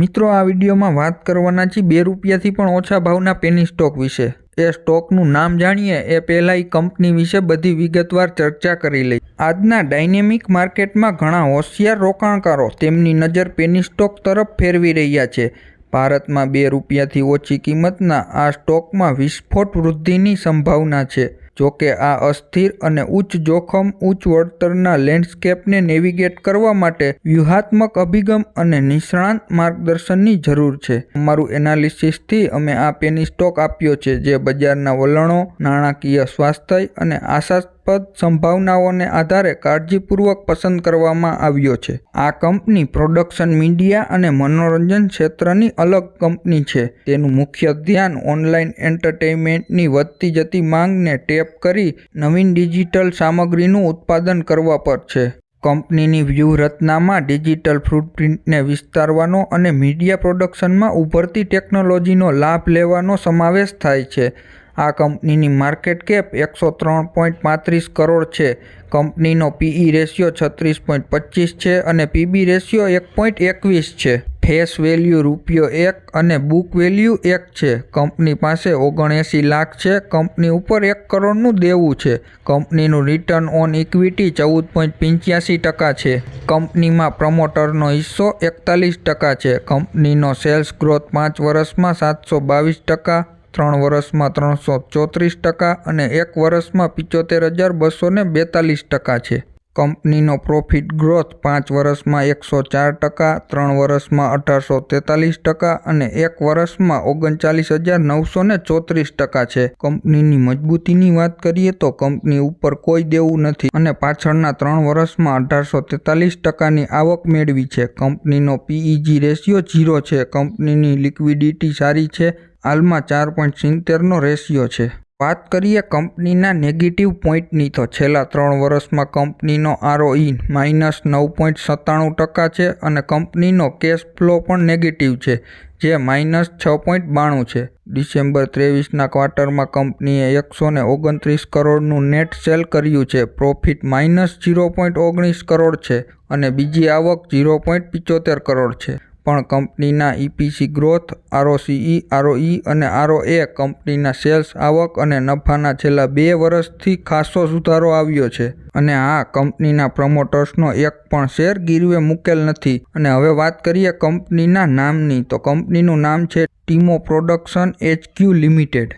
મિત્રો, આ વિડીયોમાં વાત કરવાના છીએ બે રૂપિયાથી પણ ઓછા ભાવના પેની સ્ટોક વિશે. એ સ્ટોકનું નામ જાણીએ, એ પહેલાં એ કંપની વિશે બધી વિગતવાર ચર્ચા કરી લઈ આજના ડાયનેમિક માર્કેટમાં ઘણા હોશિયાર રોકાણકારો તેમની નજર પેની સ્ટોક તરફ ફેરવી રહ્યા છે. ભારતમાં બે રૂપિયાથી ઓછી કિંમતના આ સ્ટોકમાં વિસ્ફોટ વૃદ્ધિની સંભાવના છે. જોકે આ અસ્થિર અને ઉચ્ચ જોખમ ઉચ્ચ વળતરના લેન્ડસ્કેપને નેવિગેટ કરવા માટે વ્યૂહાત્મક અભિગમ અને નિષ્ણાંત માર્ગદર્શનની જરૂર છે. અમારું એનાલિસિસથી અમે આ પેની સ્ટોક આપ્યો છે, જે બજારના વલણો, નાણાકીય સ્વાસ્થ્ય અને આશાસ્પદ સંભાવનાઓને આધારે કાળજીપૂર્વક પસંદ કરવામાં આવ્યો છે. આ કંપની પ્રોડક્શન મીડિયા અને મનોરંજન ક્ષેત્રની અલગ કંપની છે. તેનું મુખ્ય ધ્યાન ઓનલાઈન એન્ટરટેઇનમેન્ટની વધતી જતી માંગને ટેપ કરી નવીન ડિજિટલ સામગ્રીનું ઉત્પાદન કરવા પર છે. કંપનીની વ્યૂહરચનામાં ડિજિટલ ફૂટપ્રિન્ટને વિસ્તારવાનો અને મીડિયા પ્રોડક્શનમાં ઉભરતી ટેકનોલોજીનો લાભ લેવાનો સમાવેશ થાય છે. આ કંપનીની માર્કેટ કેપ એકસો ત્રણ પોઈન્ટ પાંત્રીસ કરોડ છે. કંપનીનો પીઈ રેશિયો છત્રીસ પોઈન્ટ પચીસ છે અને પીબી રેશિયો એક પોઈન્ટ એકવીસ છે. ફેસ વેલ્યુ રૂપિયો એક અને બુક વેલ્યુ એક છે. કંપની પાસે ઓગણએંસી લાખ છે. કંપની ઉપર એક કરોડનું દેવું છે. કંપનીનું રિટર્ન ઓન ઇક્વિટી ચૌદ પોઈન્ટ પંચ્યાસી ટકા છે. કંપનીમાં પ્રમોટરનો હિસ્સો એકતાલીસ ટકા છે. કંપનીનો સેલ્સ ગ્રોથ પાંચ વર્ષમાં સાતસો બાવીસ ટકા ત્રણ વર્ષમાં ત્રણસો ચોત્રીસ ટકા અને એક વર્ષમાં પિચોતેર હજાર બસો બેતાલીસ ટકા છે. કંપનીનો પ્રોફિટ ગ્રોથ પાંચ વર્ષમાં એકસો ચાર ટકા, ત્રણ વર્ષમાં અઢારસો તેતાલીસ ટકા અને એક વર્ષમાં ઓગણચાલીસ હજાર નવસો ને ચોત્રીસ ટકા છે. કંપનીની મજબૂતીની વાત કરીએ તો કંપની ઉપર કોઈ દેવું નથી અને પાછળના ત્રણ વર્ષમાં અઢારસો તેતાલીસ ટકાની આવક મેળવી છે. કંપનીનો પીઈજી રેશિયો ઝીરો છે. કંપનીની લિક્વિડિટી સારી છે. હાલમાં ચાર પોઈન્ટ સિત્તેરનો રેશિયો છે. વાત કરીએ કંપનીના નેગેટિવ પોઈન્ટની તો છેલ્લા ત્રણ વર્ષમાં કંપનીનો આરઓઈ માઇનસ નવ પોઈન્ટ સત્તાણું ટકા છે અને કંપનીનો કેશ ફ્લો પણ નેગેટિવ છે, જે માઇનસ છ પોઈન્ટ બાણું છે. ડિસેમ્બર ત્રેવીસના ક્વાર્ટરમાં કંપનીએ એકસો ને ઓગણત્રીસ કરોડનું નેટ સેલ કર્યું છે પ્રોફિટ માઇનસ ઝીરો પોઈન્ટ ઓગણીસ કરોડ છે અને બીજી આવક ઝીરો પોઈન્ટ પિચોતેર કરોડ છે. પણ કંપનીના ઈપીસી ગ્રોથ આરઓસીઈ આરઓઈ અને આરઓએ કંપનીના સેલ્સ આવક અને નફાના છેલ્લા બે વર્ષથી ખાસો સુધારો આવ્યો છે. અને આ કંપનીના પ્રમોટર્સનો એક પણ શેર ગીરવે મૂકેલ નથી. અને હવે વાત કરીએ કંપનીના નામની, તો કંપનીનું નામ છે ટીમો પ્રોડક્શન એચક્યુ લિમિટેડ.